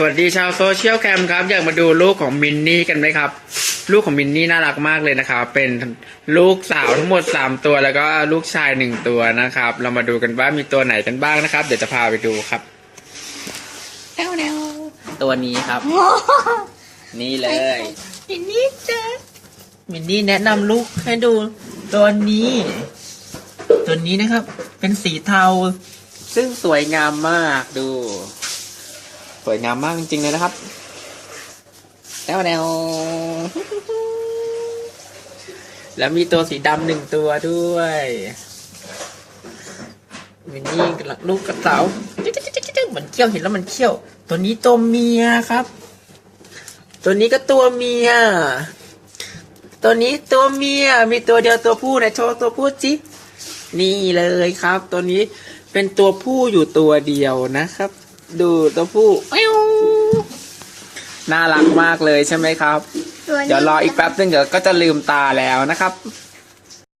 สวัสดีชาวโซเชียลแคมครับ อยากมาดูลูกของมินนี่กันไหมครับ ลูกของมินนี่น่ารักมากเลยนะครับ เป็นลูกสาวทั้งหมด 3 ตัวแล้วก็ลูกชายหนึ่งตัวนะครับ เรามาดูกันว่ามีตัวไหนกันบ้างนะครับ เดี๋ยวจะพาไปดูครับแนวแนวตัวนี้ครับ นี่เลยมินนี่จ้ะมินนี่แนะนำลูกให้ดู ตัวนี้ ตัวนี้นะครับ เป็นสีเทา ซึ่งสวยงามมากดูส วยงามมากจริงๆเลยนะครับแนวแนวแล้วมีตัวสีดำหนึ่งตัวด้วยมินนี่กับลูกกระเต๋าเหมือนเขี้ยวเห็นแล้วมันเขี้ยว ตัวนี้ตัวเมียครับ ตัวนี้ก็ตัวเมีย ตัวนี้ตัวเมีย มีตัวเดียวตัวผู้นะโชว์ตัวผู้จินี่เลยครับ ตัวนี้เป็นตัวผู้อยู่ตัวเดียวนะครับ ดูตัวผู้อิ๊วน่ารักมากเลยใช่ไหมครับตัวนี้เดี๋ยวรออีกแป๊บนึงเดี๋ยวก็จะลืมตาแล้วนะครับ